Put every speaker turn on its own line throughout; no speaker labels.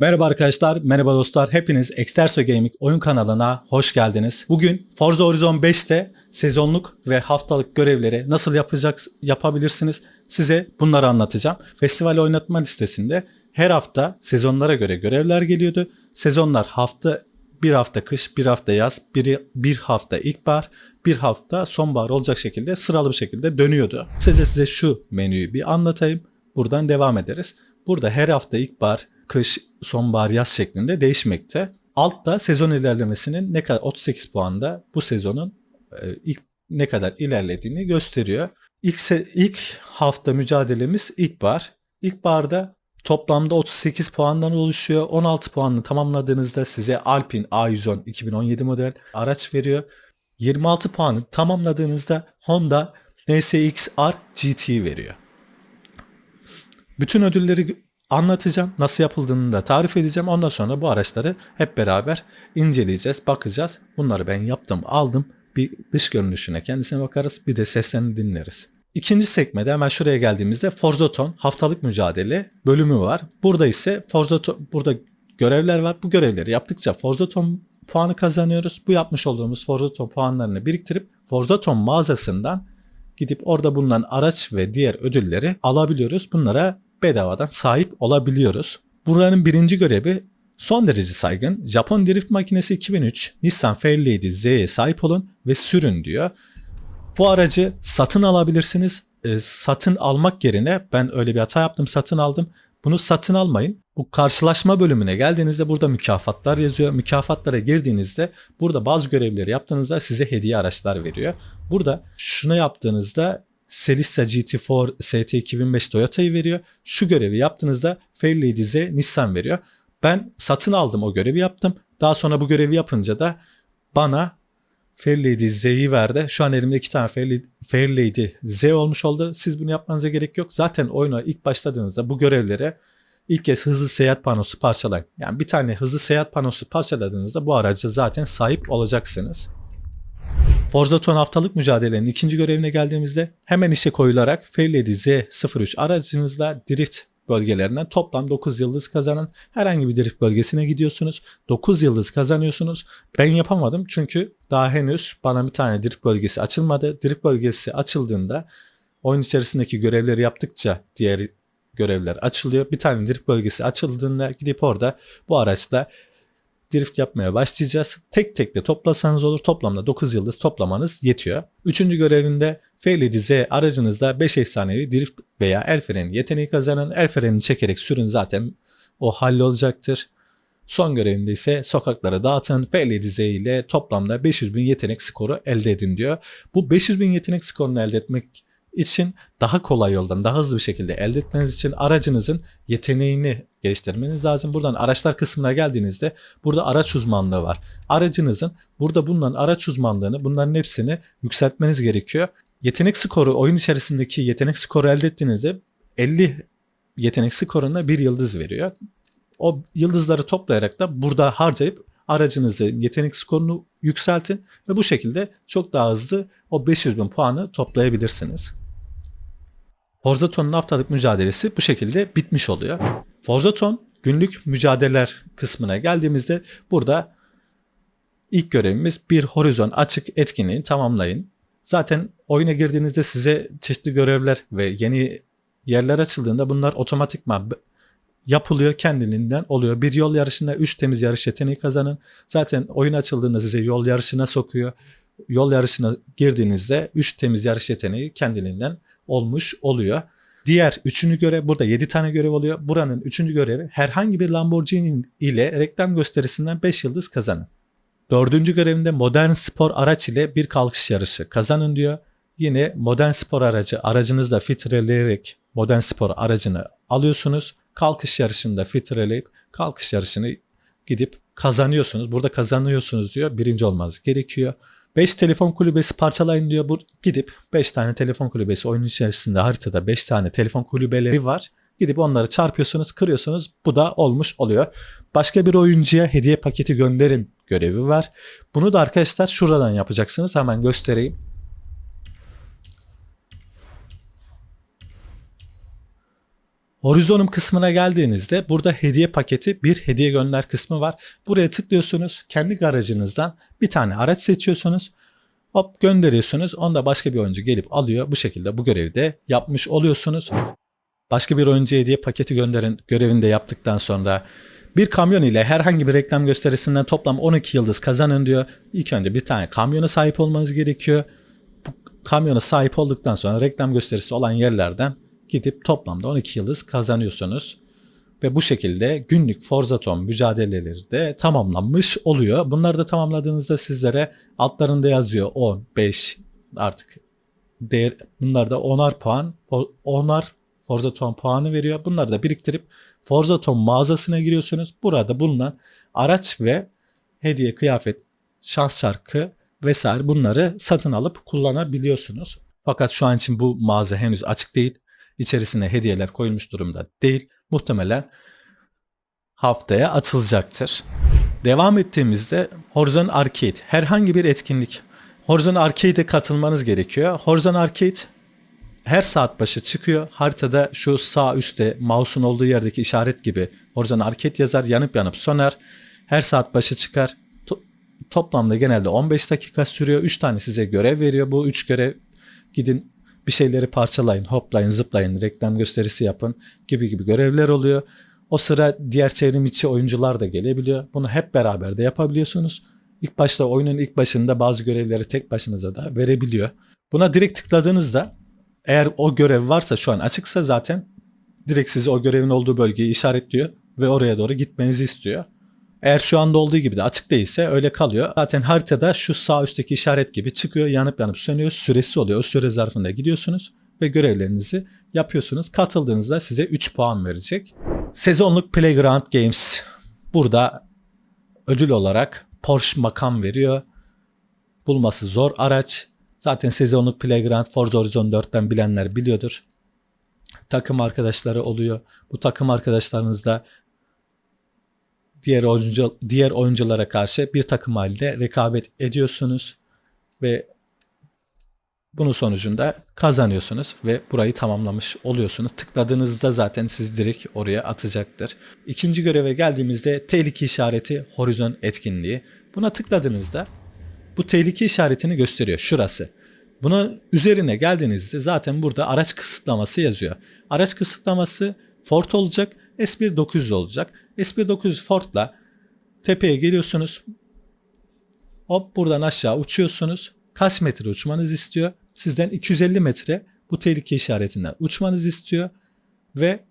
Merhaba arkadaşlar, merhaba dostlar. Hepiniz Exterso Gaming oyun kanalına hoş geldiniz. Bugün Forza Horizon 5'te sezonluk ve haftalık görevleri nasıl yapacak yapabilirsiniz size bunları anlatacağım. Festival oynatma listesinde her hafta sezonlara göre görevler geliyordu. Sezonlar hafta bir hafta kış, bir hafta yaz, bir, bir hafta ilkbahar, bir hafta sonbahar olacak şekilde sıralı bir şekilde dönüyordu. Kısaca size şu menüyü bir anlatayım. Buradan devam ederiz. Burada her hafta ilkbahar, kış, sonbahar, yaz şeklinde değişmekte. Altta sezon ilerlemesinin ne kadar 38 puanda bu sezonun e, ilk ne kadar ilerlediğini gösteriyor. İlk, se- ilk hafta mücadelemiz ilkbahar. İlkbaharda toplamda 38 puandan oluşuyor. 16 puanını tamamladığınızda size Alpine A110 2017 model araç veriyor. 26 puanı tamamladığınızda Honda NSX-R GT veriyor. Bütün ödülleri anlatacağım. Nasıl yapıldığını da tarif edeceğim. Ondan sonra bu araçları hep beraber inceleyeceğiz, bakacağız. Bunları ben yaptım, aldım. Bir dış görünüşüne kendisine bakarız. Bir de seslerini dinleriz. İkinci sekmede hemen şuraya geldiğimizde Forzaton haftalık mücadele bölümü var. Burada ise Forzaton burada görevler var. Bu görevleri yaptıkça Forzaton puanı kazanıyoruz. Bu yapmış olduğumuz Forzaton puanlarını biriktirip Forzaton mağazasından gidip orada bulunan araç ve diğer ödülleri alabiliyoruz. Bunlara bedavadan sahip olabiliyoruz. Buranın birinci görevi son derece saygın. Japon drift makinesi 2003 Nissan Fairlady Z'ye sahip olun ve sürün diyor. Bu aracı satın alabilirsiniz. E, satın almak yerine ben öyle bir hata yaptım satın aldım. Bunu satın almayın. Bu karşılaşma bölümüne geldiğinizde burada mükafatlar yazıyor. Mükafatlara girdiğinizde burada bazı görevleri yaptığınızda size hediye araçlar veriyor. Burada şunu yaptığınızda Celica GT4 ST 2005 Toyota'yı veriyor. Şu görevi yaptığınızda Fairlady Z Nissan veriyor. Ben satın aldım o görevi yaptım. Daha sonra bu görevi yapınca da bana Fairlady Z'yi verdi. Şu an elimde iki tane Fairlady, Fairlady Z olmuş oldu. Siz bunu yapmanıza gerek yok. Zaten oyuna ilk başladığınızda bu görevlere ilk kez hızlı seyahat panosu parçalayın. Yani bir tane hızlı seyahat panosu parçaladığınızda bu araca zaten sahip olacaksınız. Forza Ton haftalık mücadelenin ikinci görevine geldiğimizde hemen işe koyularak Fairlady Z03 aracınızla drift bölgelerinden toplam 9 yıldız kazanın. Herhangi bir drift bölgesine gidiyorsunuz. 9 yıldız kazanıyorsunuz. Ben yapamadım çünkü daha henüz bana bir tane drift bölgesi açılmadı. Drift bölgesi açıldığında oyun içerisindeki görevleri yaptıkça diğer görevler açılıyor. Bir tane drift bölgesi açıldığında gidip orada bu araçla drift yapmaya başlayacağız. Tek tek de toplasanız olur. Toplamda 9 yıldız toplamanız yetiyor. Üçüncü görevinde Fairlady Z aracınızda 5 efsanevi drift veya el freni yeteneği kazanın. El frenini çekerek sürün zaten o hallolacaktır. Son görevinde ise sokaklara dağıtın. Fairlady Z ile toplamda 500 bin yetenek skoru elde edin diyor. Bu 500 bin yetenek skorunu elde etmek için daha kolay yoldan daha hızlı bir şekilde elde etmeniz için aracınızın yeteneğini geliştirmeniz lazım. Buradan araçlar kısmına geldiğinizde burada araç uzmanlığı var. Aracınızın burada bulunan araç uzmanlığını bunların hepsini yükseltmeniz gerekiyor. Yetenek skoru oyun içerisindeki yetenek skoru elde ettiğinizde 50 yetenek skoruna bir yıldız veriyor. O yıldızları toplayarak da burada harcayıp aracınızın yetenek skorunu yükseltin ve bu şekilde çok daha hızlı o 500 bin puanı toplayabilirsiniz. Forzaton'un haftalık mücadelesi bu şekilde bitmiş oluyor. Forzaton günlük mücadeleler kısmına geldiğimizde burada ilk görevimiz bir horizon açık etkinliğini tamamlayın. Zaten oyuna girdiğinizde size çeşitli görevler ve yeni yerler açıldığında bunlar otomatikman yapılıyor kendiliğinden oluyor. Bir yol yarışında 3 temiz yarış yeteneği kazanın. Zaten oyun açıldığında size yol yarışına sokuyor. Yol yarışına girdiğinizde 3 temiz yarış yeteneği kendiliğinden olmuş oluyor. Diğer üçüncü görev burada 7 tane görev oluyor. Buranın üçüncü görevi herhangi bir Lamborghini ile reklam gösterisinden 5 yıldız kazanın. Dördüncü görevinde modern spor araç ile bir kalkış yarışı kazanın diyor. Yine modern spor aracı aracınızla filtreleyerek modern spor aracını alıyorsunuz. Kalkış yarışında filtreleyip kalkış yarışını gidip kazanıyorsunuz. Burada kazanıyorsunuz diyor. Birinci olmanız gerekiyor. 5 telefon kulübesi parçalayın diyor. Bu gidip 5 tane telefon kulübesi oyun içerisinde haritada 5 tane telefon kulübeleri var. Gidip onları çarpıyorsunuz, kırıyorsunuz. Bu da olmuş oluyor. Başka bir oyuncuya hediye paketi gönderin görevi var. Bunu da arkadaşlar şuradan yapacaksınız. Hemen göstereyim. Horizonum kısmına geldiğinizde burada hediye paketi bir hediye gönder kısmı var. Buraya tıklıyorsunuz. Kendi garajınızdan bir tane araç seçiyorsunuz. Hop gönderiyorsunuz. Onda başka bir oyuncu gelip alıyor. Bu şekilde bu görevi de yapmış oluyorsunuz. Başka bir oyuncuya hediye paketi gönderin görevini de yaptıktan sonra bir kamyon ile herhangi bir reklam gösterisinden toplam 12 yıldız kazanın diyor. İlk önce bir tane kamyona sahip olmanız gerekiyor. Bu kamyona sahip olduktan sonra reklam gösterisi olan yerlerden gidip toplamda 12 yıldız kazanıyorsunuz. Ve bu şekilde günlük Forzaton mücadeleleri de tamamlanmış oluyor. Bunları da tamamladığınızda sizlere altlarında yazıyor 10, 5 artık değer, bunlar da 10'ar puan, 10'ar Forzaton puanı veriyor. Bunları da biriktirip Forzaton mağazasına giriyorsunuz. Burada bulunan araç ve hediye kıyafet, şans şarkı vesaire bunları satın alıp kullanabiliyorsunuz. Fakat şu an için bu mağaza henüz açık değil. İçerisine hediyeler koyulmuş durumda değil. Muhtemelen haftaya açılacaktır. Devam ettiğimizde Horizon Arcade herhangi bir etkinlik Horizon Arcade'e katılmanız gerekiyor. Horizon Arcade her saat başı çıkıyor. Haritada şu sağ üstte mouse'un olduğu yerdeki işaret gibi Horizon Arcade yazar yanıp yanıp söner. Her saat başı çıkar. To- toplamda genelde 15 dakika sürüyor. 3 tane size görev veriyor. Bu 3 görev gidin bir şeyleri parçalayın, hoplayın, zıplayın, reklam gösterisi yapın gibi gibi görevler oluyor. O sıra diğer çevrim içi oyuncular da gelebiliyor. Bunu hep beraber de yapabiliyorsunuz. İlk başta oyunun ilk başında bazı görevleri tek başınıza da verebiliyor. Buna direkt tıkladığınızda eğer o görev varsa şu an açıksa zaten direkt sizi o görevin olduğu bölgeyi işaretliyor ve oraya doğru gitmenizi istiyor. Eğer şu anda olduğu gibi de açık değilse öyle kalıyor. Zaten haritada şu sağ üstteki işaret gibi çıkıyor, yanıp yanıp sönüyor, süresi oluyor. O süre zarfında gidiyorsunuz ve görevlerinizi yapıyorsunuz. Katıldığınızda size 3 puan verecek. Sezonluk Playground Games burada ödül olarak Porsche makam veriyor. Bulması zor araç. Zaten sezonluk Playground Forza Horizon 4'ten bilenler biliyordur. Takım arkadaşları oluyor. Bu takım arkadaşlarınızda diğer oyuncu diğer oyunculara karşı bir takım halde rekabet ediyorsunuz ve bunun sonucunda kazanıyorsunuz ve burayı tamamlamış oluyorsunuz. Tıkladığınızda zaten sizi direkt oraya atacaktır. İkinci göreve geldiğimizde tehlike işareti horizon etkinliği. Buna tıkladığınızda bu tehlike işaretini gösteriyor. Şurası. Buna üzerine geldiğinizde zaten burada araç kısıtlaması yazıyor. Araç kısıtlaması Ford olacak, S1 900 olacak. S1 900 Ford'la tepeye geliyorsunuz. Hop buradan aşağı uçuyorsunuz. Kaç metre uçmanız istiyor? Sizden 250 metre bu tehlike işaretinden uçmanız istiyor. Ve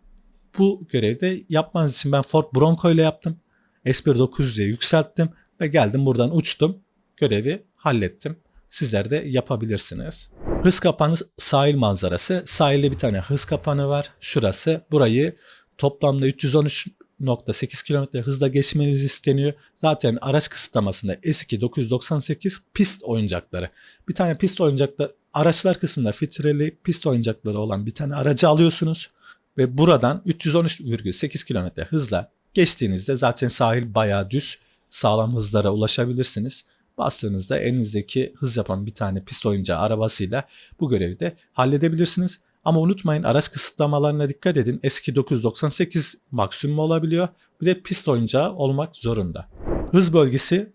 bu görevde yapmanız için ben Ford Bronco ile yaptım. S1 900'e yükselttim ve geldim buradan uçtum. Görevi hallettim. Sizler de yapabilirsiniz. Hız kapanı sahil manzarası. Sahilde bir tane hız kapanı var. Şurası. Burayı toplamda 313.8 km hızla geçmeniz isteniyor. Zaten araç kısıtlamasında S2 998 pist oyuncakları. Bir tane pist oyuncakları araçlar kısmında filtreli pist oyuncakları olan bir tane aracı alıyorsunuz ve buradan 313,8 km hızla geçtiğinizde zaten sahil bayağı düz sağlam hızlara ulaşabilirsiniz. Bastığınızda elinizdeki hız yapan bir tane pist oyuncağı arabasıyla bu görevi de halledebilirsiniz. Ama unutmayın araç kısıtlamalarına dikkat edin. Eski 998 maksimum olabiliyor. Bir de pist oyuncağı olmak zorunda. Hız bölgesi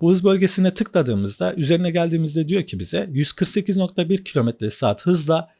bu hız bölgesine tıkladığımızda üzerine geldiğimizde diyor ki bize 148.1 km saat hızla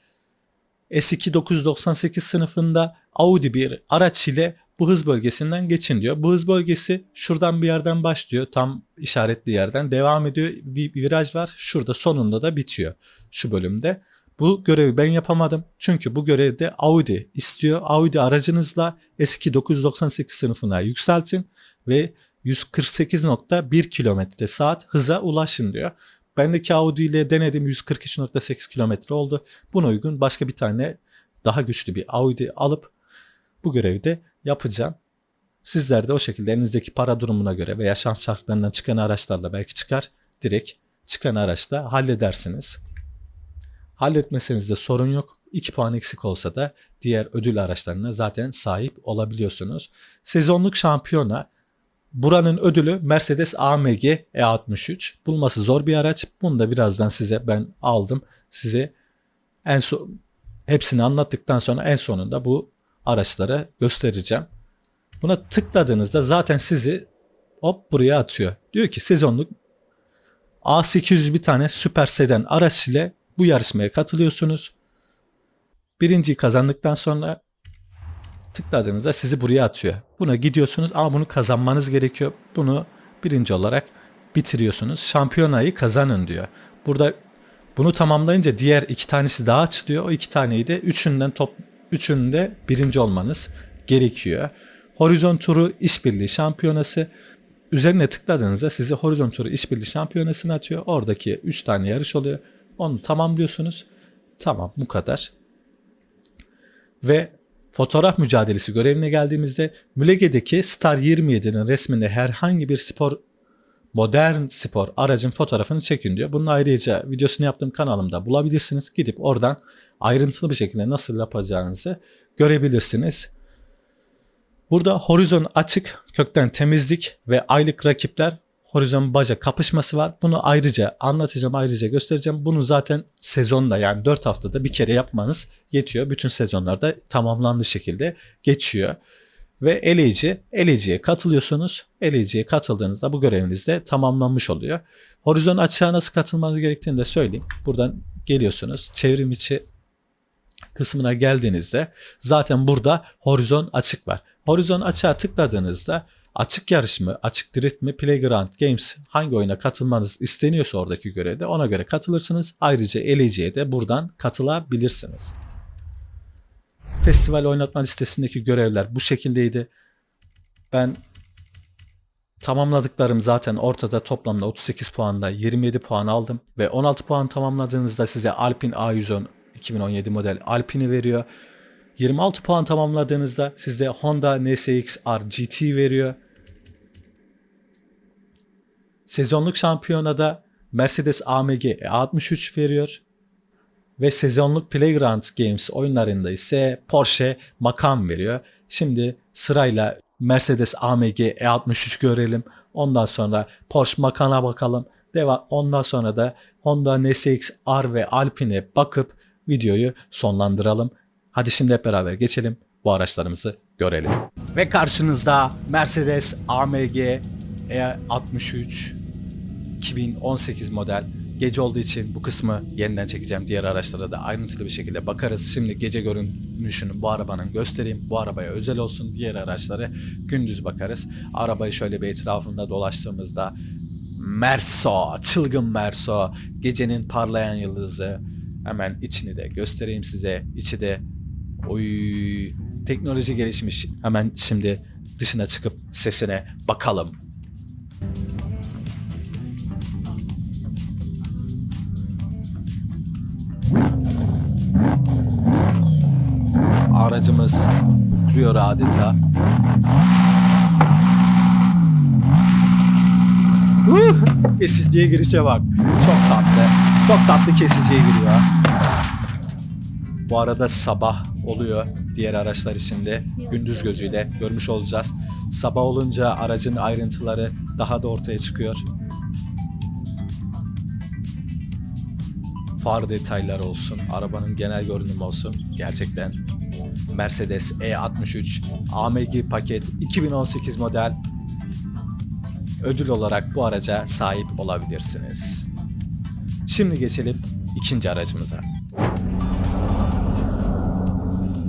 S2 998 sınıfında Audi bir araç ile bu hız bölgesinden geçin diyor. Bu hız bölgesi şuradan bir yerden başlıyor. Tam işaretli yerden devam ediyor. Bir viraj var. Şurada sonunda da bitiyor. Şu bölümde. Bu görevi ben yapamadım. Çünkü bu görevde Audi istiyor. Audi aracınızla S2 998 sınıfına yükseltin ve 148.1 km saat hıza ulaşın diyor. Bendeki Audi ile denedim 143.8 km oldu. Buna uygun başka bir tane daha güçlü bir Audi alıp bu görevi de yapacağım. Sizler de o şekilde elinizdeki para durumuna göre veya şans şartlarından çıkan araçlarla belki çıkar. Direkt çıkan araçla halledersiniz. Halletmesenizde sorun yok. 2 puan eksik olsa da diğer ödül araçlarına zaten sahip olabiliyorsunuz. Sezonluk şampiyona buranın ödülü Mercedes AMG E63. Bulması zor bir araç. Bunu da birazdan size ben aldım. Size en son Hepsini anlattıktan sonra en sonunda bu araçları göstereceğim. Buna tıkladığınızda zaten sizi hop buraya atıyor. Diyor ki sezonluk A800 bir tane süper sedan araç ile bu yarışmaya katılıyorsunuz. Birinciyi kazandıktan sonra tıkladığınızda sizi buraya atıyor. Buna gidiyorsunuz ama bunu kazanmanız gerekiyor. Bunu birinci olarak bitiriyorsunuz. Şampiyonayı kazanın diyor. Burada bunu tamamlayınca diğer iki tanesi daha açılıyor. O iki taneyi de üçünden top üçünde birinci olmanız gerekiyor. Horizon Turu İşbirliği Şampiyonası üzerine tıkladığınızda sizi Horizon Turu İşbirliği Şampiyonası'na atıyor. Oradaki 3 tane yarış oluyor. Onu tamamlıyorsunuz. Tamam bu kadar. Ve fotoğraf mücadelesi görevine geldiğimizde Mülege'deki Star 27'nin resminde herhangi bir spor modern spor aracın fotoğrafını çekin diyor. Bunun ayrıca videosunu yaptığım kanalımda bulabilirsiniz. Gidip oradan ayrıntılı bir şekilde nasıl yapacağınızı görebilirsiniz. Burada horizon açık, kökten temizlik ve aylık rakipler horizon baca kapışması var. Bunu ayrıca anlatacağım, ayrıca göstereceğim. Bunu zaten sezonda yani 4 haftada bir kere yapmanız yetiyor. Bütün sezonlarda tamamlandığı şekilde geçiyor. Ve eleyici, eleyiciye katılıyorsunuz. Eleyiciye katıldığınızda bu göreviniz de tamamlanmış oluyor. Horizon açığa nasıl katılmanız gerektiğini de söyleyeyim. Buradan geliyorsunuz. Çevrim içi kısmına geldiğinizde zaten burada horizon açık var. Horizon açığa tıkladığınızda açık yarış mı, açık drift mi, Playground Games hangi oyuna katılmanız isteniyorsa oradaki görevde ona göre katılırsınız. Ayrıca eleyiciye de buradan katılabilirsiniz. Festival oynatma listesindeki görevler bu şekildeydi. Ben tamamladıklarım zaten ortada toplamda 38 puanda 27 puan aldım ve 16 puan tamamladığınızda size Alpine A110 2017 model Alpine'i veriyor. 26 puan tamamladığınızda size Honda NSX-R GT veriyor. Sezonluk şampiyonada Mercedes AMG E63 veriyor. Ve sezonluk Playground Games oyunlarında ise Porsche Macan veriyor. Şimdi sırayla Mercedes AMG E63 görelim. Ondan sonra Porsche Macan'a bakalım. Devam. Ondan sonra da Honda NSX-R ve Alpine'e bakıp videoyu sonlandıralım. Hadi şimdi hep beraber geçelim bu araçlarımızı görelim. Ve karşınızda Mercedes AMG E63 2018 model. Gece olduğu için bu kısmı yeniden çekeceğim. Diğer araçlara da ayrıntılı bir şekilde bakarız. Şimdi gece görünüşünü bu arabanın göstereyim. Bu arabaya özel olsun. Diğer araçları gündüz bakarız. Arabayı şöyle bir etrafında dolaştığımızda Merso, çılgın Merso, gecenin parlayan yıldızı. Hemen içini de göstereyim size. İçi de oy teknoloji gelişmiş. Hemen şimdi dışına çıkıp sesine bakalım. Aracımız duruyor adeta. Kesiciye girişe bak. Çok tatlı. Çok tatlı kesiciye giriyor. Bu arada sabah oluyor diğer araçlar içinde. Gündüz gözüyle görmüş olacağız. Sabah olunca aracın ayrıntıları daha da ortaya çıkıyor. Far detayları olsun, arabanın genel görünümü olsun. Gerçekten Mercedes E63 AMG paket 2018 model ödül olarak bu araca sahip olabilirsiniz. Şimdi geçelim ikinci aracımıza.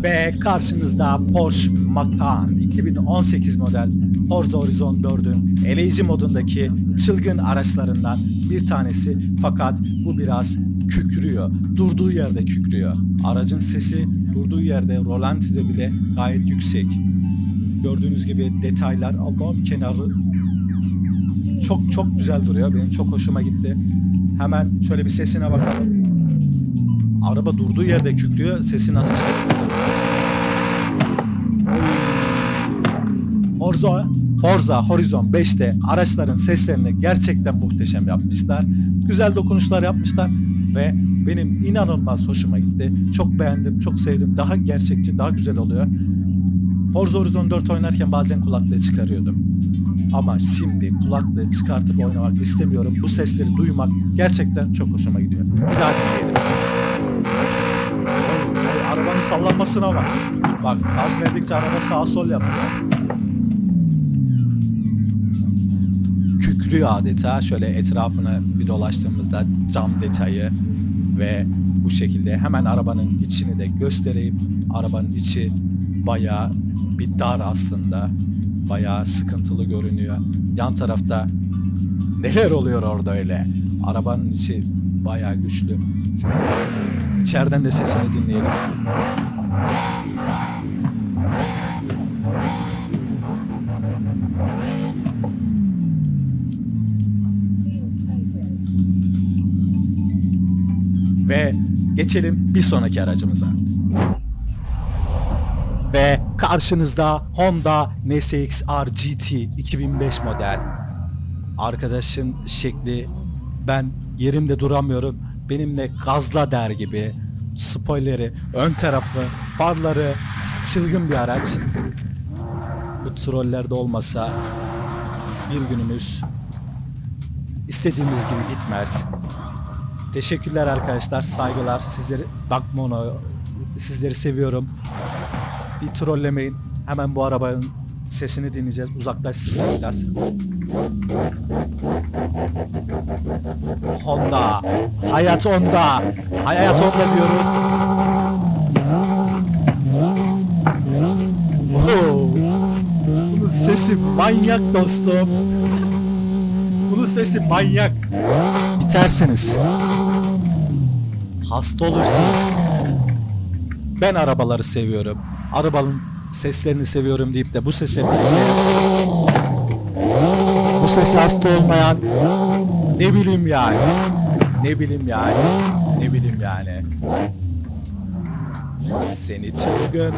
Ve karşınızda Porsche Macan 2018 model Forza Horizon 4'ün eleyici modundaki çılgın araçlarından bir tanesi fakat bu biraz kükrüyor. Durduğu yerde kükrüyor. Aracın sesi durduğu yerde rolantide bile gayet yüksek. Gördüğünüz gibi detaylar Allah'ım kenarı çok çok güzel duruyor. Benim çok hoşuma gitti. Hemen şöyle bir sesine bakalım. Araba durduğu yerde kükrüyor. Sesi nasıl çıkıyor? Forza, Forza Horizon 5'te araçların seslerini gerçekten muhteşem yapmışlar. Güzel dokunuşlar yapmışlar ve benim inanılmaz hoşuma gitti. Çok beğendim, çok sevdim. Daha gerçekçi, daha güzel oluyor. Forza Horizon 4 oynarken bazen kulaklığı çıkarıyordum. Ama şimdi kulaklığı çıkartıp oynamak istemiyorum. Bu sesleri duymak gerçekten çok hoşuma gidiyor. Bir daha dinleyelim. Arabanın sallanmasına bak. Bak gaz verdikçe araba sağa sol yapıyor. Kükrüyor adeta. Şöyle etrafını bir dolaştığımızda cam detayı ve bu şekilde hemen arabanın içini de göstereyim. Arabanın içi bayağı bir dar aslında. Bayağı sıkıntılı görünüyor. Yan tarafta neler oluyor orada öyle? Arabanın içi bayağı güçlü. Şöyle içeriden de sesini dinleyelim. Ve geçelim bir sonraki aracımıza. Ve karşınızda Honda NSX-R GT 2005 model. Arkadaşın şekli ben yerimde duramıyorum. Benimle gazla der gibi. Spoileri, ön tarafı, farları çılgın bir araç. Bu trollerde olmasa bir günümüz istediğimiz gibi gitmez. Teşekkürler arkadaşlar, saygılar. Sizleri bakma ona. Sizleri seviyorum. Bir trollemeyin. Hemen bu arabanın sesini dinleyeceğiz. Uzaklaşsın biraz. Honda. Hayat Honda. Hayat Honda diyoruz. Oo. Bunun sesi manyak dostum. Bunun sesi manyak. Bitersiniz. Hasta olursunuz. Ben arabaları seviyorum. Arabanın seslerini seviyorum deyip de bu sese bu sese hasta olmayan ne bileyim yani. Ne bileyim yani. Ne bileyim yani. Seni çılgın.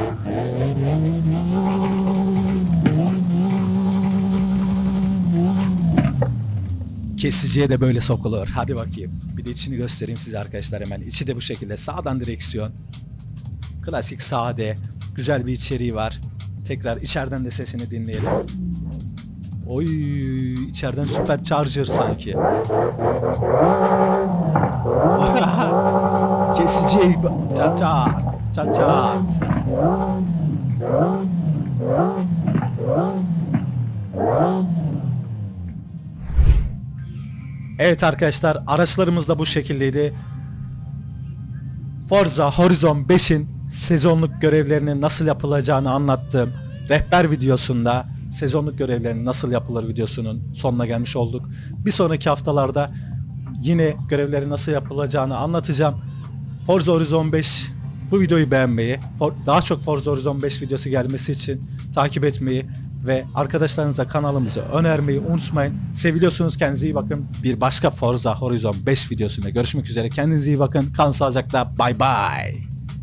Kesiciye de böyle sokulur. Hadi bakayım. Bir de içini göstereyim size arkadaşlar hemen. İçi de bu şekilde. Sağdan direksiyon. Klasik sade. Güzel bir içeriği var. Tekrar içeriden de sesini dinleyelim. Oy içeriden süper charger sanki. Kesici çat çat çat çat. Evet arkadaşlar araçlarımız da bu şekildeydi. Forza Horizon 5'in sezonluk görevlerinin nasıl yapılacağını anlattığım rehber videosunda sezonluk görevlerinin nasıl yapılır videosunun sonuna gelmiş olduk. Bir sonraki haftalarda yine görevlerin nasıl yapılacağını anlatacağım. Forza Horizon 5 bu videoyu beğenmeyi, daha çok Forza Horizon 5 videosu gelmesi için takip etmeyi ve arkadaşlarınıza kanalımızı önermeyi unutmayın. Seviliyorsunuz kendinize iyi bakın. Bir başka Forza Horizon 5 videosunda görüşmek üzere. Kendinize iyi bakın. Kalın sağlıcakla. Bay bay.